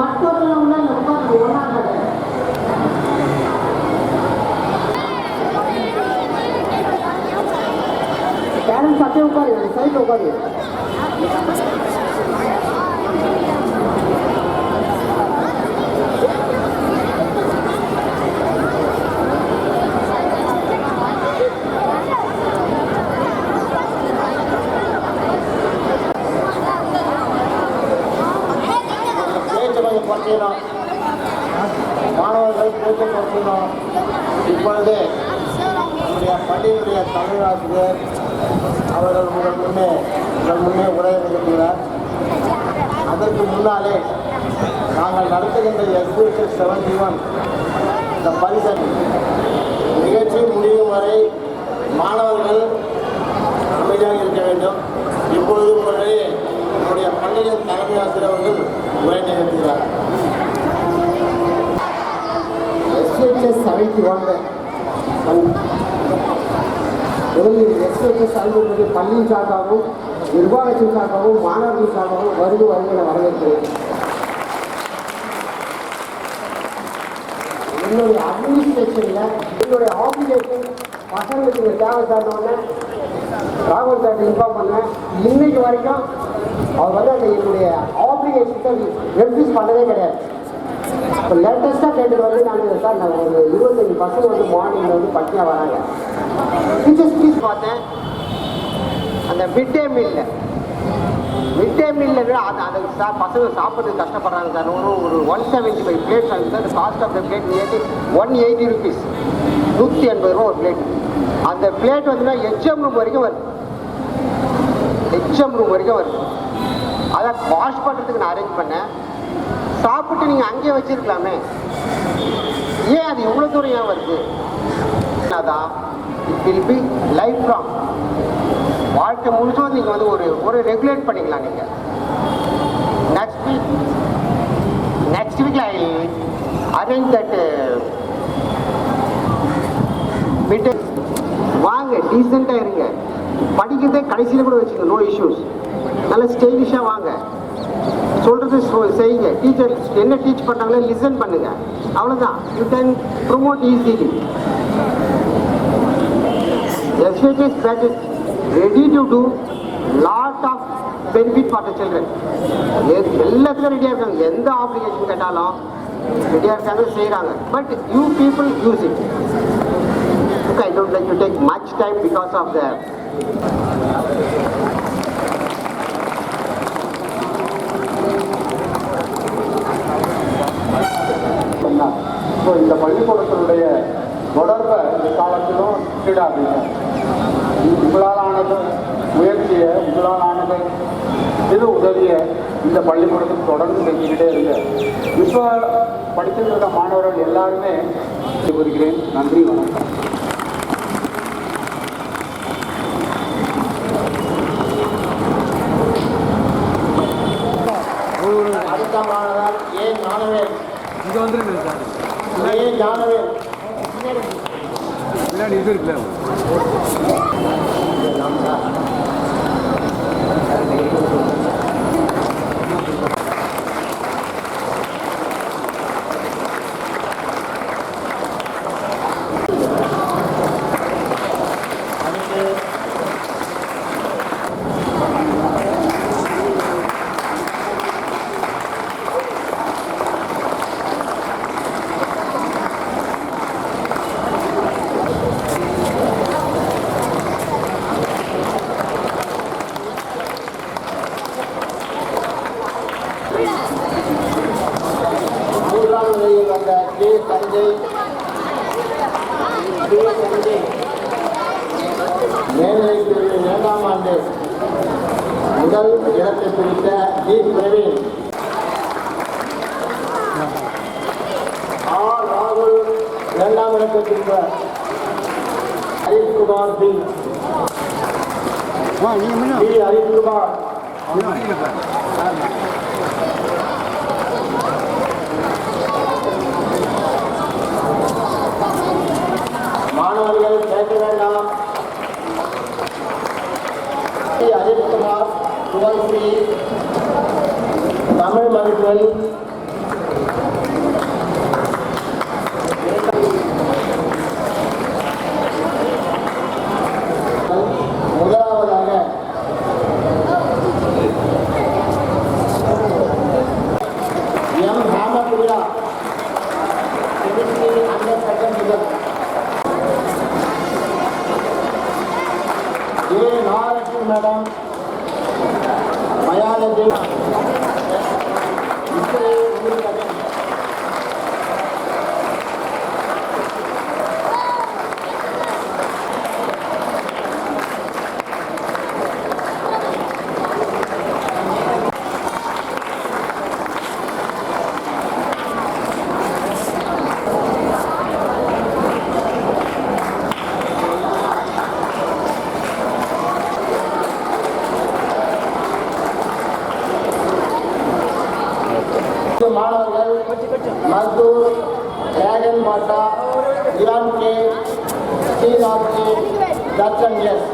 மற்றவர்கள் உள்ள அந்த உட்கார்ந்து ஒன்றாங்க பேரண்ட்ஸ் அப்படியே உட்காரு சைடில் உட்காரு பேச்சு மாணவர்கள் பேச்சு குறைச்சிக்கணும் இப்பொழுது நம்முடைய பள்ளியினுடைய தமிழாசிரியர் அவர்கள் உங்கள் முன்னே உங்கள் முன்னே உரை நிகழ்த்துகிறார் அதற்கு முன்னாலே நாங்கள் நடத்துகின்ற எஸ்பிஎஸ் செவன்டி ஒன் இந்த பரிசன் நிகழ்ச்சி முடி வரை மாணவர்கள் அமைதியாக இருக்க வேண்டும் இப்பொழுது உங்களுடைய நம்முடைய பள்ளியின் தலைமை ஆசிரியர் அவர்கள் உரை நிகழ்த்துகிறார் எஸ்ஹெச்எஸ் வாங்க. முதலில் எஸ்ஹெச்எஸ் பள்ளியின் சார்பாகவும் நிர்வாகத்தின் சார்பாகவும் மாணவர்கள் சார்பாகவும் வருக வருகிற வரவேற்கிறேன். என்னுடைய அட்மினிஸ்ட்ரேஷனில் என்னுடைய ஆப்ளிகேஷன் பசங்களுக்கு இந்த தேவை தரணுன்னு ராகுல் சார் இன்ஃபார்ம் பண்ணேன் இன்னைக்கு வரைக்கும் அவர் வந்து அந்த என்னுடைய ஆப்ளிகேஷன்ஸை ரெஃப்யூஸ் பண்ணதே கிடையாது. இப்போ லேட்டஸ்ட்டாக கேட்டது வந்து நான் சார் நான் ஒரு இருபத்தஞ்சு பசங்க வந்து மார்னிங்கில் வந்து பட்டியாக வராங்க. டீச்சர்ஸ் ஃபீஸ் பார்த்தேன். அந்த மிட் டே மீலில் மிட் டே மீலில் விட அது அந்த சார் பசங்க சாப்பிட்றதுக்கு கஷ்டப்படுறாங்க சார் ஒரு ஒரு ஒன் செவன்ட்டி ஃபைவ் பிளேட்ஸ் ஆகுது sir cost of the plate ஏற்றி ஒன் எயிட்டி ருபீஸ் நூற்றி எண்பது ரூபா ஒரு பிளேட் அந்த பிளேட் வந்துன்னா ஹெச்எம் ரூம் வரைக்கும் வருது. ஹெச்எம் ரூம் வரைக்கும் வருது. அதை வாஷ் பண்ணுறதுக்கு நான் அரேஞ்ச் பண்ணேன். சாப்பிட்டு நீங்கள் அங்கேயே வச்சிருக்கலாமே. ஏன் அது இவ்வளோ தூரம் ஏன் வருது? அதான் it will be life long வாழ்க்கை முழுசும் நீங்கள் வந்து ஒரு ஒரு ரெகுலேட் பண்ணிக்கலாம் நீங்கள் next week next week I arrange that meet வாங்க டீசெண்டாக இருங்க. படிக்கிறதே கடைசியில் கூட வச்சுக்கோங்க நோ இஷ்யூஸ் நல்ல ஸ்டைலிஷாக வாங்க. சொல்றது செய்யுங்க. டீச்சர் என்ன டீச் பண்ணாங்களோ லிசன் பண்ணுங்க. அவ்வளவுதான். You can promote easily SHS bad is ready to do lot of benefit for the children எல்லாத்துக்கும் ரெடியாக இருக்காங்க. எந்த ஆப்ளிகேஷன் கேட்டாலும் ரெடியாக இருக்காங்க செய்கிறாங்க but you people use it I don't like to take much time because of the so இந்த பள்ளிக்கூடத்தினுடைய தொடர்பை இந்த காலத்திலும் விடாதீங்க உங்களால் ஆனது முயற்சியை உங்களால் ஆனது சிறு உதவியை இந்த பள்ளிக்கூடத்துக்கு தொடர்ந்து செஞ்சுக்கிட்டே இருங்க. இப்போ இருக்க மாணவர்கள் எல்லாருமே கூறுகிறேன் நன்றி வணக்கம். அடுத்த மாணவர் ஏ ஞானவேல் இங்கே வந்துருங்க. சார் ஏ பின்னாடி இது இருக்குல்ல? கே சஞ்சய் கே சஞ்சய் மேல்நிலைப் பிரிவு இரண்டாம் ஆண்டு முதல் இடத்தை பிடித்த டி. பிரவீன். ஆர் ராகுல் இரண்டாம் இடத்தை பிடித்த ஹரிஷ்குமார் பி. வா நீங்கள் முன்ன பி ஹரிஷ்குமார் மாணவர்கள் கேட்க வேண்டாம் பி ஹரிஷ்குமார் துவசி தமிழ் மதிப்பெண் Con. மாணவர்கள் மஸ்தூர் டிராகன் பாட்டா Iran K Shriram K Darshan S